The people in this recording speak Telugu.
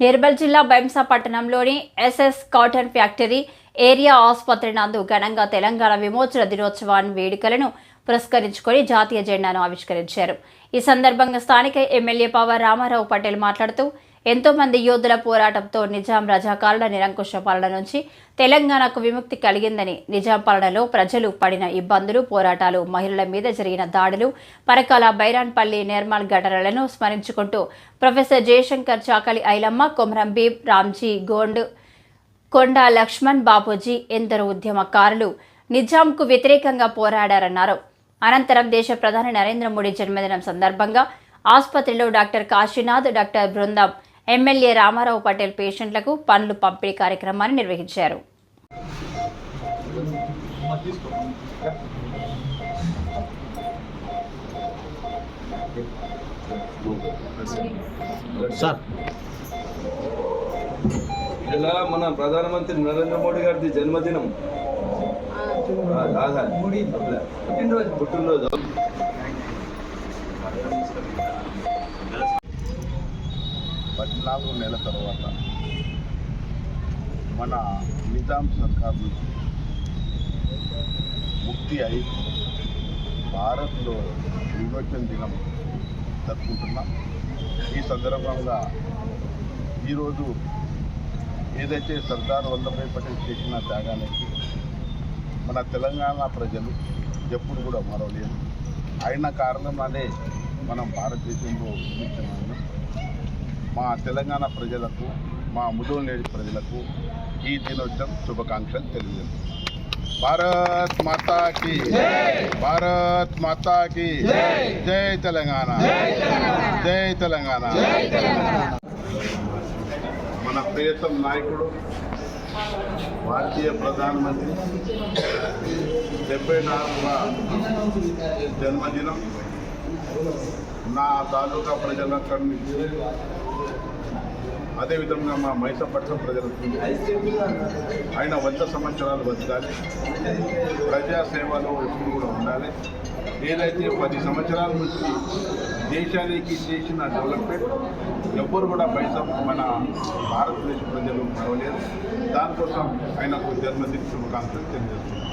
నిర్మల్ జిల్లా బైంసా పట్టణంలోని ఎస్ఎస్ కాటన్ ఫ్యాక్టరీ ఏరియా ఆసుపత్రి నందు ఘనంగా తెలంగాణ విమోచన దినోత్సవాన్ని వేడుకలను పురస్కరించుకొని జాతీయ జెండాను ఆవిష్కరించారు. ఈ సందర్భంగా స్థానిక ఎమ్మెల్యే పవర్ రామారావు పటేల్ మాట్లాడుతూ ఎంతోమంది యోధుల పోరాటంతో నిజాం రజాకారుల నిరంకుశ పాలన నుంచి తెలంగాణకు విముక్తి కలిగిందని నిజాం పాలనలో ప్రజలు పడిన ఇబ్బందులు పోరాటాలు మహిళల మీద జరిగిన దాడులు పరకాల బైరాన్పల్లి నిర్మల్ ఘటనలను స్మరించుకుంటూ ప్రొఫెసర్ జయశంకర్ చాకలి ఐలమ్మ కొమరం భీమ్ రామ్జీ గోండ్ కొండా లక్ష్మణ్ బాపూజీ ఎందరో ఉద్యమకారులు నిజాంకు వ్యతిరేకంగా పోరాడారన్నారు. అనంతరం దేశ ప్రధాని నరేంద్ర మోడీ జన్మదినం సందర్భంగా ఆసుపత్రిలో డాక్టర్ కాశీనాథ్ డాక్టర్ బృందం ఎమ్మెల్యే రామారావు పటేల్ పేషెంట్లకు పనులు పంపిణీ కార్యక్రమాన్ని నిర్వహించారు. సార్. ఇలా మన ప్రధానమంత్రి నరేంద్ర మోడీ గారిది జన్మదినం? పుట్టినరోజు. పుట్టినరోజు. పద్నాలుగు నెలల తర్వాత మన నిజాం సర్కార్ నుంచి ముక్తి అయి భారత్లో విమోచన దినం జరుపుకుంటున్నాం. ఈ సందర్భంగా ఈరోజు ఏదైతే సర్దార్ వల్లభాయ్ పటేల్ చేసిన త్యాగానికి మన తెలంగాణ ప్రజలు ఎప్పుడు కూడా మరవలేదు ఆయన కారణంగానే మనం భారతదేశంలో విమోచన మా తెలంగాణ ప్రజలకు మా ముదూలనేడి ప్రజలకు ఈ దినోత్సవం శుభాకాంక్షలు తెలియజేస్తాం భారత్ మాతాకి భారత్ మాతాకి జై తెలంగాణ జై తెలంగాణ. మన ప్రియతం నాయకుడు భారతీయ ప్రధానమంత్రి డెబ్బై నాలుగవ జన్మదినం నా తాలూకా ప్రజలందరినీ అదేవిధంగా మా మైసపట్నం ప్రజలకు ఆయన వంద సంవత్సరాలు బతకాలి. ప్రజాసేవలో ఎప్పుడు కూడా ఉండాలి. ఏదైతే పది సంవత్సరాల నుంచి దేశానికి చేసిన డెవలప్మెంట్ ఎవ్వరు కూడా పైసా మన భారతదేశ ప్రజలు మరవలేదు. దానికోసం ఆయనకు జన్మదిన శుభాకాంక్షలు తెలియజేస్తున్నాం.